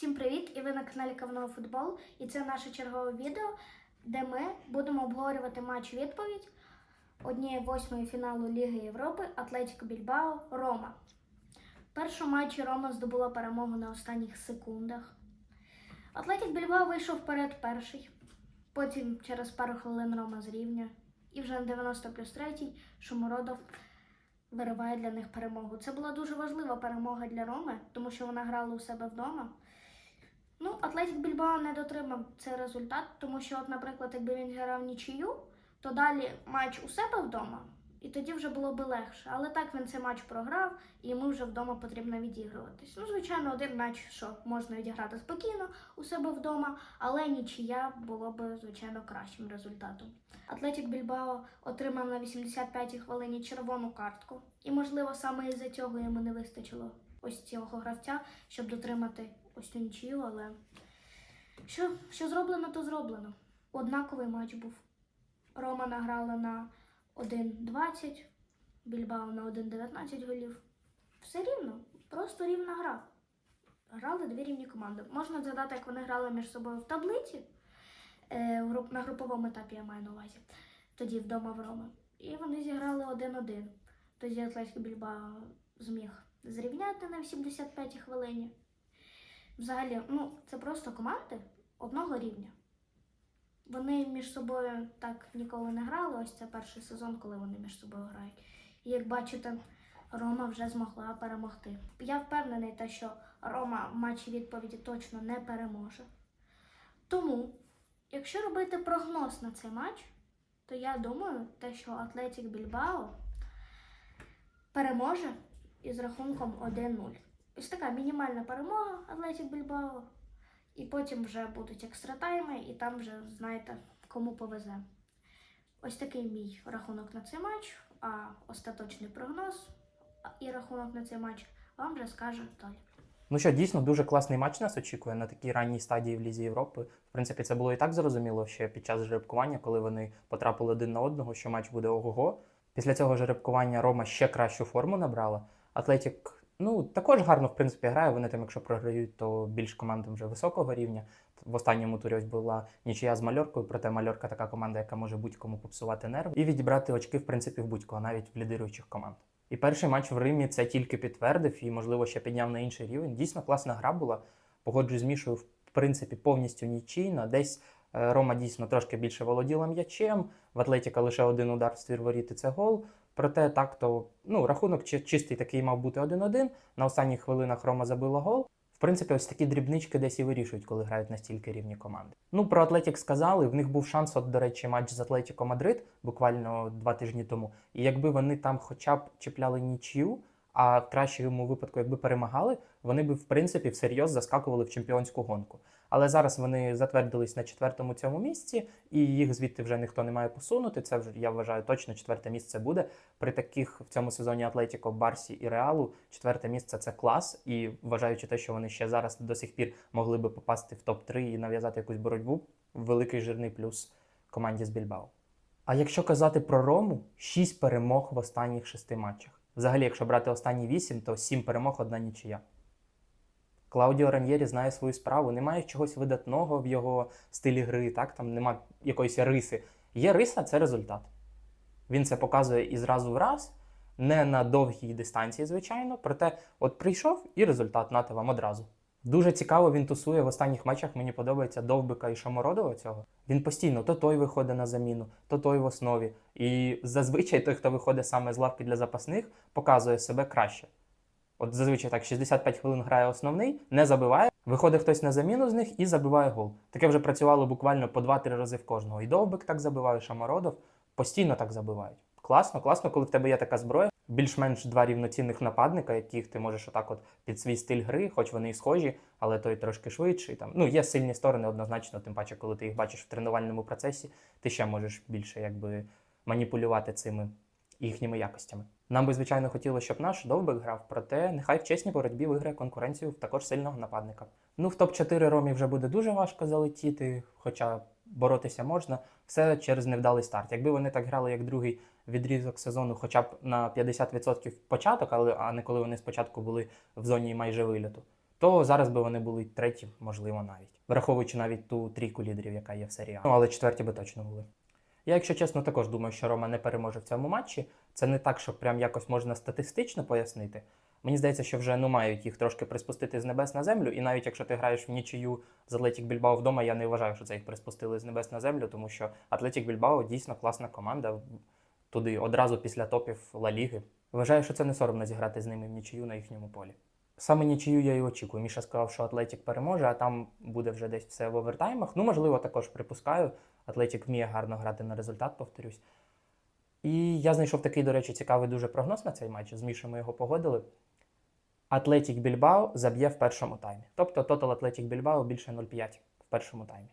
Всім привіт! І ви на каналі Кавного Футбол. І це наше чергове відео, де ми будемо обговорювати матч відповідь однієї восьмої фіналу Ліги Європи Атлетіко Більбао Рома. В першому матчі Рома здобула перемогу на останніх секундах. Атлетік Більбао вийшов вперед перший. Потім через пару хвилин Рома зрівнює. І вже на 90 плюс 3 Шумородов вириває для них перемогу. Це була дуже важлива перемога для Роми, тому що вона грала у себе вдома. Ну, Атлетік Більбао не дотримав цей результат, тому що, от, наприклад, якби він грав нічию, то далі матч у себе вдома, і тоді вже було би легше. Але так він цей матч програв, і йому вже вдома потрібно відігруватись. Ну, звичайно, один матч, що можна відіграти спокійно у себе вдома, але нічия було б, звичайно, кращим результатом. Атлетік Більбао отримав на 85-й хвилині червону картку, і, можливо, саме із-за цього йому не вистачило ось цього гравця, щоб дотримати ось нічию, але що, що зроблено, то зроблено. Однаковий матч був. Рома награла на 1-20, Більбао на 1-19 голів. Все рівно, просто рівна гра. Грали дві рівні команди. Можна згадати, як вони грали між собою в таблиці. Е, на груповому етапі я маю на увазі. Тоді вдома в Роми. І вони зіграли 1-1. Тоді Атлетський Більбао зміг зрівняти на 85-й хвилині. Взагалі, ну, це просто команди одного рівня. Вони між собою так ніколи не грали. Ось це перший сезон, коли вони між собою грають. І як бачите, Рома вже змогла перемогти. Я впевнений, те, що Рома в матчі відповіді точно не переможе. Тому, якщо робити прогноз на цей матч, то я думаю, те, що Атлетік Більбао переможе із рахунком 1-0. Ось така мінімальна перемога Атлетік Більбао. І потім вже будуть екстратайми, і там вже знаєте, кому повезе. Ось такий мій рахунок на цей матч, а остаточний прогноз і рахунок на цей матч вам вже скаже Толік. Ну що, дійсно дуже класний матч нас очікує на такій ранній стадії в Лізі Європи. В принципі, це було і так зрозуміло ще під час жеребкування, коли вони потрапили один на одного, що матч буде ого-го. Після цього жеребкування Рома ще кращу форму набрала. Атлетік, ну також гарно в принципі грає. Вони там, якщо програють, то більш командам вже високого рівня. В останньому турі ось була нічия з Мальоркою, проте Мальорка така команда, яка може будь-кому попсувати нерви і відібрати очки, в принципі, в будь-кого, навіть в лідируючих команд. І перший матч в Римі це тільки підтвердив і, можливо, ще підняв на інший рівень. Дійсно класна гра була. Погоджуюсь з Мішою, в принципі, повністю нічийно. Десь е, Рома дійсно трошки більше володіла м'ячем. В Атлетіка лише один удар в ствір воріт це гол. Проте так то ну, рахунок чи- чистий такий мав бути 1-1. На останніх хвилинах Рома забила гол. В принципі, ось такі дрібнички десь і вирішують, коли грають настільки рівні команди. Ну, про Атлетік сказали. В них був шанс, от, до речі, матч з Атлетіко Мадрид буквально два тижні тому. І якби вони там хоча б чіпляли нічию, а в кращому випадку, якби перемагали, вони б в принципі всерйоз заскакували в чемпіонську гонку. Але зараз вони затвердились на четвертому цьому місці, і їх звідти вже ніхто не має посунути. Це вже я вважаю точно четверте місце буде. При таких в цьому сезоні Атлетіко, Барсі і Реалу четверте місце це клас. І вважаючи те, що вони ще зараз до сих пір могли би попасти в топ 3 і нав'язати якусь боротьбу, великий жирний плюс команді з Більбао. А якщо казати про Рому, 6 перемог в останніх шести матчах. Взагалі, якщо брати останні 8, то 7 перемог, одна нічия. Клаудіо Раньєрі знає свою справу, немає чогось видатного в його стилі гри, так? там немає якоїсь риси. Є риса це результат. Він це показує і зразу в раз, не на довгій дистанції, звичайно. Проте, от прийшов і результат нате вам одразу. Дуже цікаво він тусує в останніх матчах. Мені подобається Довбика і Шамородова цього. Він постійно то той виходить на заміну, то той в основі. І зазвичай той, хто виходить саме з лавки для запасних, показує себе краще. От зазвичай так 65 хвилин грає основний, не забиває. Виходить хтось на заміну з них і забиває гол. Таке вже працювало буквально по 2-3 рази в кожного. І Довбик так забиває, і Шамородов постійно так забивають. Класно, класно, коли в тебе є така зброя. Більш-менш два рівноцінних нападника, яких ти можеш отак от під свій стиль гри, хоч вони і схожі, але той трошки швидший. Там ну є сильні сторони однозначно, тим паче, коли ти їх бачиш в тренувальному процесі, ти ще можеш більше якби маніпулювати цими їхніми якостями. Нам би, звичайно, хотілося, щоб наш довбик грав, проте нехай в чесній боротьбі виграє конкуренцію в також сильного нападника. Ну, в топ-4 Ромі вже буде дуже важко залетіти, хоча боротися можна. Все через невдалий старт. Якби вони так грали, як другий відрізок сезону, хоча б на 50% початок, але а не коли вони спочатку були в зоні майже виліту, то зараз би вони були треті, можливо, навіть. Враховуючи навіть ту трійку лідерів, яка є в серії А. Ну, але четверті би точно були. Я, якщо чесно, також думаю, що Рома не переможе в цьому матчі. Це не так, що прям якось можна статистично пояснити. Мені здається, що вже ну, мають їх трошки приспустити з небес на землю. І навіть якщо ти граєш в нічию з Атлетік Більбао вдома, я не вважаю, що це їх приспустили з небес на землю, тому що Атлетік Більбао дійсно класна команда. Туди одразу після топів Ла Ліги. Вважаю, що це не соромно зіграти з ними в нічию на їхньому полі. Саме нічию я і очікую. Міша сказав, що Атлетік переможе, а там буде вже десь все в овертаймах. Ну, можливо, також припускаю. Атлетік вміє гарно грати на результат, повторюсь. І я знайшов такий, до речі, цікавий дуже прогноз на цей матч. З Мішою ми його погодили. Атлетік Більбао заб'є в першому таймі. Тобто тотал Атлетік Більбао більше 0,5 в першому таймі.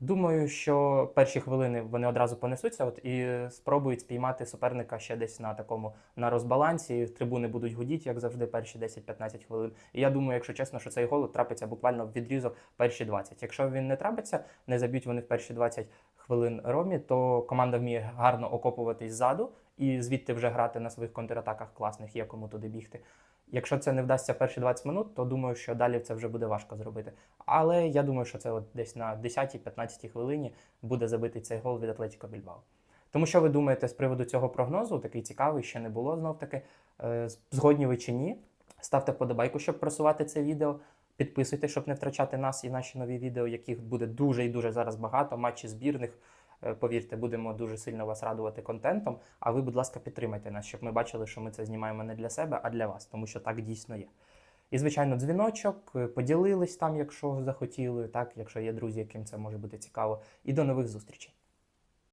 Думаю, що перші хвилини вони одразу понесуться от, і спробують спіймати суперника ще десь на такому на розбалансі. Трибуни будуть гудіти, як завжди, перші 10-15 хвилин. І я думаю, якщо чесно, що цей гол трапиться буквально в відрізок перші 20. Якщо він не трапиться, не заб'ють вони в перші 20 хвилин Ромі, то команда вміє гарно окопуватись ззаду і звідти вже грати на своїх контратаках класних, є кому туди бігти. Якщо це не вдасться перші 20 минут, то думаю, що далі це вже буде важко зробити. Але я думаю, що це от десь на 10-15 хвилині буде забитий цей гол від Атлетіко Більбао. Тому що ви думаєте з приводу цього прогнозу, такий цікавий, ще не було знов таки. Е, Згодні ви чи ні? Ставте вподобайку, щоб просувати це відео. Підписуйтесь, щоб не втрачати нас і наші нові відео, яких буде дуже і дуже зараз багато. Матчі збірних. Е, Повірте, будемо дуже сильно вас радувати контентом. А ви, будь ласка, підтримайте нас, щоб ми бачили, що ми це знімаємо не для себе, а для вас, тому що так дійсно є. І, звичайно, дзвіночок, е, поділились там, якщо захотіли, так, якщо є друзі, яким це може бути цікаво. І до нових зустрічей.